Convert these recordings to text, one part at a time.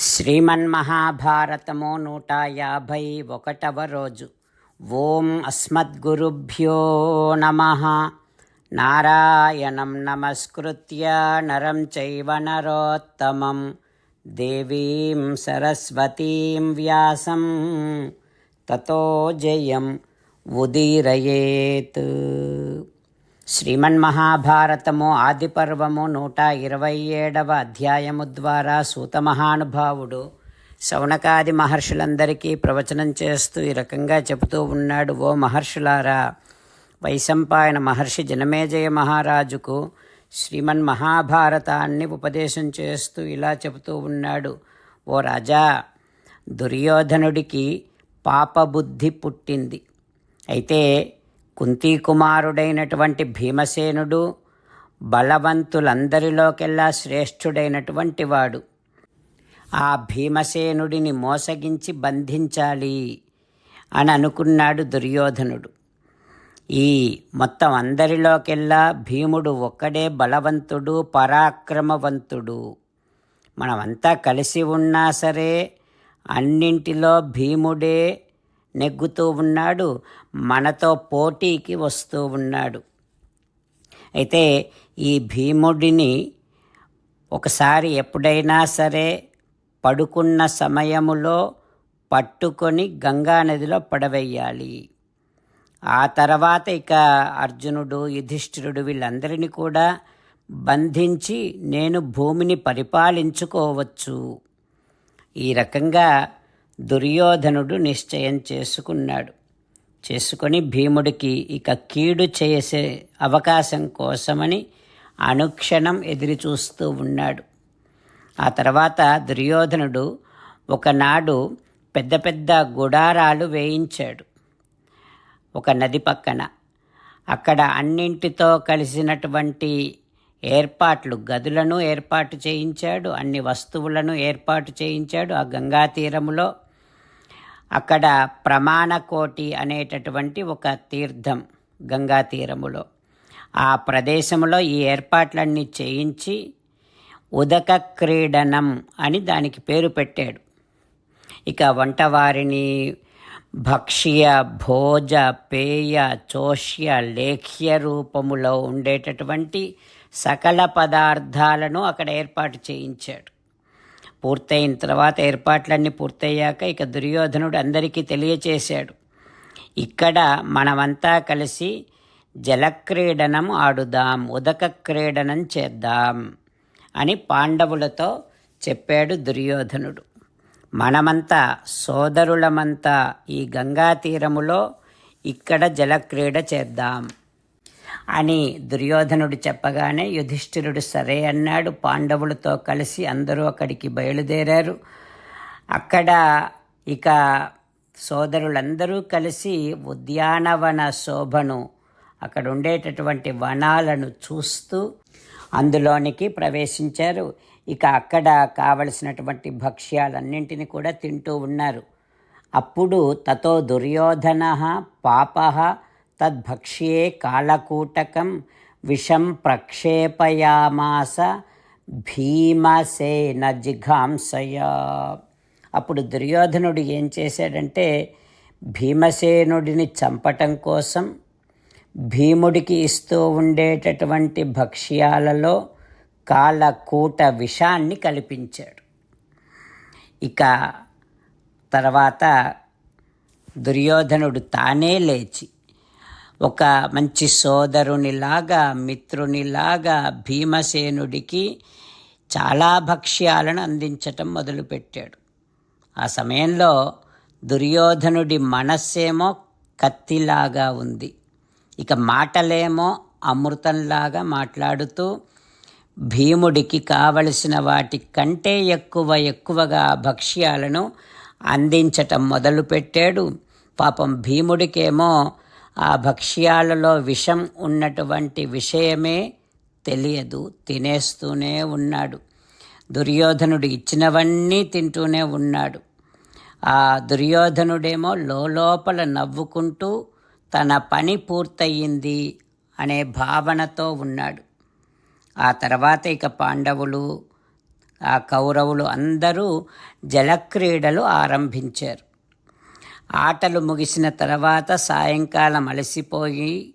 శ్రీమన్మహాభారతము నూట యాభై ఒకటవ రోజు. ఓం అస్మద్గురుభ్యో నమ. నారాయణం నమస్కృత్య నరం చైవ నరోత్తమం. దేవీం సరస్వతీం వ్యాసం. తతో జయం ఉదీరయేత్. శ్రీమన్మహాభారతము ఆదిపర్వము నూట ఇరవై ఏడవ అధ్యాయము ద్వారా సూతమహానుభావుడు శౌనకాది మహర్షులందరికీ ప్రవచనం చేస్తూ ఈ రకంగా చెబుతూ ఉన్నాడు ఓ మహర్షులారా వైశంపాయన మహర్షి జనమేజయ మహారాజుకు శ్రీమన్ మహాభారతాన్ని ఉపదేశం చేస్తూ ఇలా చెబుతూ ఉన్నాడు ఓ రాజా దుర్యోధనుడికి పాపబుద్ధి పుట్టింది. అయితే కుంతీ కుమారుడైనటువంటి భీమసేనుడు బలవంతులందరిలోకెల్లా శ్రేష్ఠుడైనటువంటి వాడు ఆ భీమసేనుడిని మోసగించి బంధించాలి అని అనుకున్నాడు దుర్యోధనుడు. ఈ మొత్తం అందరిలోకెల్లా భీముడు ఒక్కడే బలవంతుడు పరాక్రమవంతుడు. మనమంతా కలిసి ఉన్నా సరే అన్నింటిలో భీముడే నెగ్గుతూ ఉన్నాడు మనతో పోటీకి వస్తూ ఉన్నాడు. అయితే ఈ భీముడిని ఒకసారి ఎప్పుడైనా సరే పడుకున్న సమయములో పట్టుకొని గంగానదిలో పడవేయాలి. ఆ తర్వాత ఇక అర్జునుడు యుధిష్ఠిరుడు వీళ్ళందరినీ కూడా బంధించి నేను భూమిని పరిపాలించుకోవచ్చు. ఈ రకంగా దుర్యోధనుడు నిశ్చయం చేసుకున్నాడు. చేసుకొని భీముడికి ఇక కీడు చేసే అవకాశం కోసమని అనుక్షణం ఎదురుచూస్తూ ఉన్నాడు. ఆ తర్వాత దుర్యోధనుడు ఒకనాడు పెద్ద పెద్ద గుడారాలు వేయించాడు. ఒక నది పక్కన అక్కడ అన్నింటితో కలిసినటువంటి ఏర్పాట్లు గదులను ఏర్పాటు చేయించాడు అన్ని వస్తువులను ఏర్పాటు చేయించాడు. ఆ గంగా తీరములో అక్కడ ప్రమాణకోటి అనేటటువంటి ఒక తీర్థం గంగా తీరములో. ఆ ప్రదేశంలో ఈ ఏర్పాట్లన్నీ చేయించి ఉదక క్రీడనం అని దానికి పేరు పెట్టాడు. ఇక వంటవారిని భక్ష్య భోజ పేయ చోష్య లేఖ్య రూపములో ఉండేటటువంటి సకల పదార్థాలను అక్కడ ఏర్పాటు చేయించాడు. పూర్తయిన తర్వాత ఏర్పాట్లన్నీ పూర్తయ్యాక ఇక దుర్యోధనుడు అందరికీ తెలియచేశాడు. ఇక్కడ మనమంతా కలిసి జలక్రీడనం ఆడుదాం ఉదక క్రీడనం చేద్దాం అని పాండవులతో చెప్పాడు దుర్యోధనుడు. మనమంతా సోదరులమంతా ఈ గంగా తీరములో ఇక్కడ జలక్రీడ చేద్దాం. అని దుర్యోధనుడు చెప్పగానే యుధిష్ఠిరుడు సరే అన్నాడు. పాండవులతో కలిసి అందరూ అక్కడికి బయలుదేరారు. అక్కడ ఇక సోదరులందరూ కలిసి ఉద్యానవన శోభను అక్కడ ఉండేటటువంటి వనాలను చూస్తూ అందులోనికి ప్రవేశించారు. ఇక అక్కడ కావలసినటువంటి భక్ష్యాలన్నింటినీ కూడా తింటూ ఉన్నారు. అప్పుడు తతో దుర్యోధన పాప తద్భక్ష్యే కాలకూటకం విషం ప్రక్షేపయామాస భీమసేన జిఘాంసయ. అప్పుడు దుర్యోధనుడు ఏం చేశాడంటే భీమసేనుడిని చంపటం కోసం భీముడికి ఇస్తూ ఉండేటటువంటి భక్ష్యాలలో కాలకూట విషాన్ని కల్పించాడు. ఇక తర్వాత దుర్యోధనుడు తానే లేచి ఒక మంచి సోదరునిలాగా మిత్రునిలాగా భీమసేనుడికి చాలా భక్ష్యాలను అందించటం మొదలుపెట్టాడు. ఆ సమయంలో దుర్యోధనుడి మనస్సేమో కత్తిలాగా ఉంది. ఇక మాటలేమో అమృతంలాగా మాట్లాడుతూ భీముడికి కావలసిన వాటి కంటే ఎక్కువ ఎక్కువగా భక్ష్యాలను అందించటం మొదలుపెట్టాడు. పాపం భీముడికేమో ఆ భక్ష్యాలలో విషం ఉన్నటువంటి విషయమే తెలియదు. తినేస్తూనే ఉన్నాడు. దుర్యోధనుడు ఇచ్చినవన్నీ తింటూనే ఉన్నాడు. ఆ దుర్యోధనుడేమో లోపల నవ్వుకుంటూ తన పని పూర్తయింది అనే భావనతో ఉన్నాడు. ఆ తర్వాత ఇక పాండవులు ఆ కౌరవులు అందరూ జలక్రీడలు ఆరంభించారు. ఆటలు ముగిసిన తర్వాత సాయంకాలం అలసిపోయి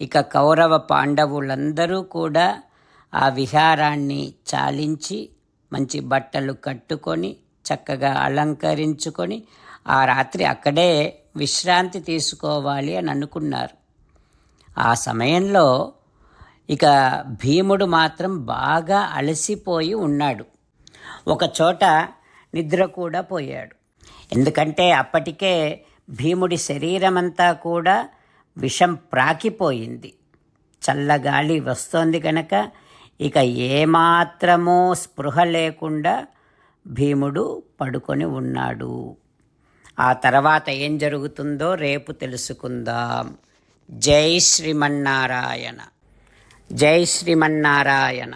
ఇక కౌరవ పాండవులందరూ కూడా ఆ విహారాన్ని చాలించి మంచి బట్టలు కట్టుకొని చక్కగా అలంకరించుకొని ఆ రాత్రి అక్కడే విశ్రాంతి తీసుకోవాలి అని అనుకున్నారు. ఆ సమయంలో ఇక భీముడు మాత్రం బాగా అలసిపోయి ఉన్నాడు. ఒకచోట నిద్ర కూడా పోయాడు. ఎందుకంటే అప్పటికే భీముడి శరీరమంతా కూడా విషం ప్రాకిపోయింది. చల్లగాలి వస్తోంది కనుక ఇక ఏమాత్రమూ స్పృహ లేకుండా భీముడు పడుకొని ఉన్నాడు. ఆ తర్వాత ఏం జరుగుతుందో రేపు తెలుసుకుందాం. జై శ్రీమన్నారాయణ. జై శ్రీమన్నారాయణ.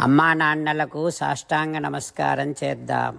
అమ్మా నాన్నలకు సాష్టాంగ నమస్కారం చేద్దాం.